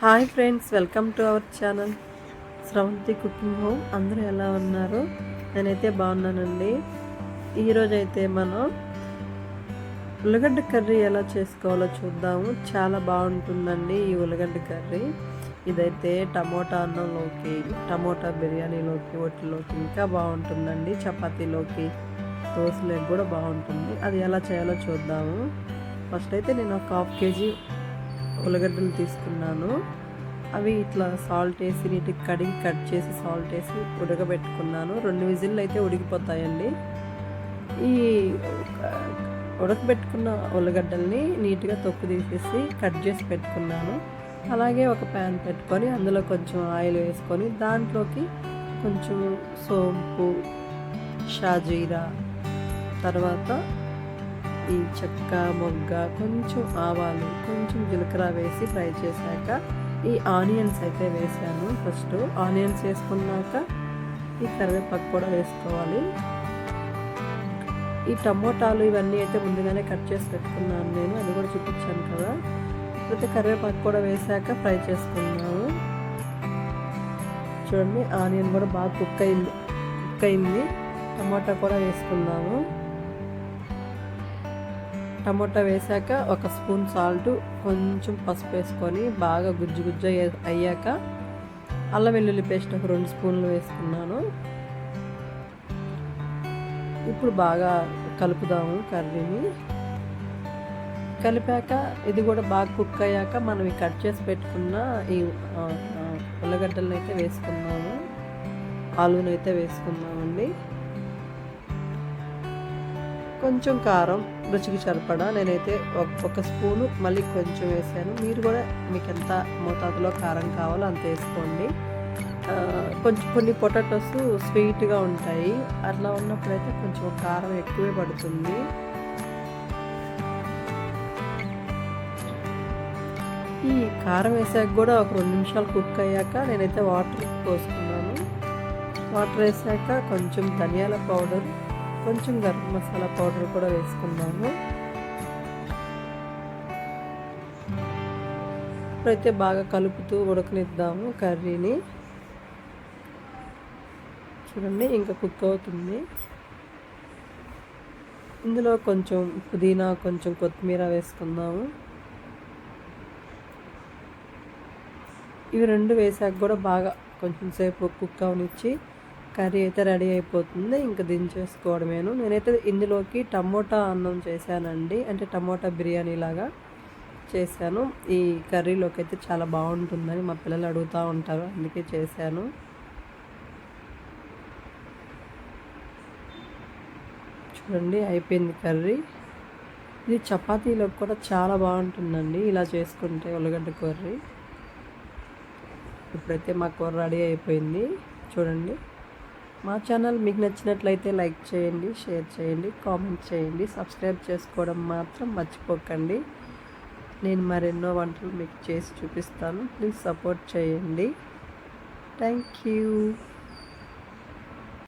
Hi friends welcome to our channel. Sravanthi cooking home. అందరూ ఎలా ఉన్నారు? నేనైతే బాగున్నానండి. ఈరోజైతే అయితే మనం ఉల్లగడ్డ కర్రీ ఎలా చేసుకోవాలో చూద్దాము. చాలా బాగుంటుందండి ఈ ఉల్లగడ్డ కర్రీ. ఇదైతే టమోటా అన్నంలోకి టమోటా బిర్యానీలోకి వాటిలోకి ఇంకా బాగుంటుందండి. చపాతీలోకి దోశలోకి కూడా బాగుంటుంది. అది ఎలా చేయాలో చూద్దాము. ఫస్ట్ అయితే నేను ఒక హాఫ్ కేజీ ఉల్లగడ్డలు తీసుకున్నాను. అవి ఇట్లా సాల్ట్ వేసి నీటికి కడిగి కట్ చేసి సాల్ట్ వేసి ఉడకబెట్టుకున్నాను. రెండు విజిల్లు అయితే ఉడికిపోతాయండి. ఈ ఉడకబెట్టుకున్న ఉల్లగడ్డల్ని నీట్గా తొక్కు తీసేసి కట్ చేసి పెట్టుకున్నాను. అలాగే ఒక ప్యాన్ పెట్టుకొని అందులో కొంచెం ఆయిల్ వేసుకొని దాంట్లోకి కొంచెం సోంపు షాజీరా తర్వాత ఈ చెక్క మొగ్గ కొంచెం ఆవాలు కొంచెం జీలకర్ర వేసి ఫ్రై చేశాక ఈ ఆనియన్స్ అయితే వేసాను. ఫస్ట్ ఆనియన్స్ వేసుకున్నాక ఈ కరివేపాకు కూడా వేసుకోవాలి. ఈ టమోటాలు ఇవన్నీ అయితే ముందుగానే కట్ చేసి పెట్టుకున్నాను నేను. అది కూడా చూపించాను కదా. ఇప్పుడైతే కరివేపాకు కూడా వేసాక ఫ్రై చేసుకున్నాను. చూడండి ఆనియన్ కూడా బాగా కుక్ అయింది. కుక్ అయింది. టమాటా కూడా వేసుకున్నాము టమోటా వేసాక ఒక స్పూన్ సాల్ట్ కొంచెం పసుపు వేసుకొని బాగా గుజ్జు గుజ్జు అయ్యాక అల్లం వెల్లుల్లి పేస్ట్ ఒక రెండు స్పూన్లు వేసుకున్నాను ఇప్పుడు బాగా కలుపుదాము కర్రీని. కలిపాక ఇది కూడా బాగా కుక్ అయ్యాక మనం కట్ చేసి పెట్టుకున్న ఈ ఉల్లగడ్డలను అయితే వేసుకున్నాము. ఆలూని అయితే వేసుకున్నామండి. కొంచెం కారం రుచికి సరిపడా నేనైతే ఒక స్పూను మళ్ళీ కొంచెం వేసాను. మీరు కూడా మీకు ఎంత మోతాదులో కారం కావాలో అంత వేసుకోండి. కొంచెం కొన్ని పొటాటోస్ స్వీట్గా ఉంటాయి. అట్లా ఉన్నప్పుడైతే కొంచెం కారం ఎక్కువే పడుతుంది. ఈ కారం వేసాక కూడా ఒక రెండు నిమిషాలు కుక్ అయ్యాక నేనైతే వాటర్ పోసుకున్నాను. వాటర్ వేసాక కొంచెం ధనియాల పౌడర్ కొంచెం గరం మసాలా పౌడర్ కూడా వేసుకున్నాము ఇప్పుడైతే బాగా కలుపుతూ ఉడకనిద్దాము కర్రీని. చూడండి ఇంకా కుక్ అవుతుంది. ఇందులో కొంచెం పుదీనా కొంచెం కొత్తిమీర వేసుకుందాము. ఇవి రెండు వేసాక కూడా బాగా కొంచెం సేపు కుక్ అవనిచ్చి కర్రీ అయితే రెడీ అయిపోతుంది. ఇంకా దించేసుకోవడమేను. నేనైతే ఇందులోకి టమోటా అన్నం చేశానండి. అంటే టమోటా బిర్యానీ లాగా చేశాను. ఈ కర్రీలోకి అయితే చాలా బాగుంటుందని మా పిల్లలు అడుగుతూ ఉంటారు. అందుకే చేశాను. చూడండి అయిపోయింది కర్రీ. ఇది చపాతీలోకి కూడా చాలా బాగుంటుందండి. ఇలా చేసుకుంటే ఉల్లగడ్డ కర్రీ. ఇప్పుడైతే మా కూర రెడీ అయిపోయింది. చూడండి. మా ఛానల్ మీకు నచ్చినట్లయితే లైక్ చేయండి షేర్ చేయండి కామెంట్ చేయండి. సబ్స్క్రైబ్ చేసుకోవడం మాత్రం మర్చిపోకండి. నేను మరెన్నో వంటలు మీకు చేసి చూపిస్తాను. ప్లీజ్ సపోర్ట్ చేయండి. Thank you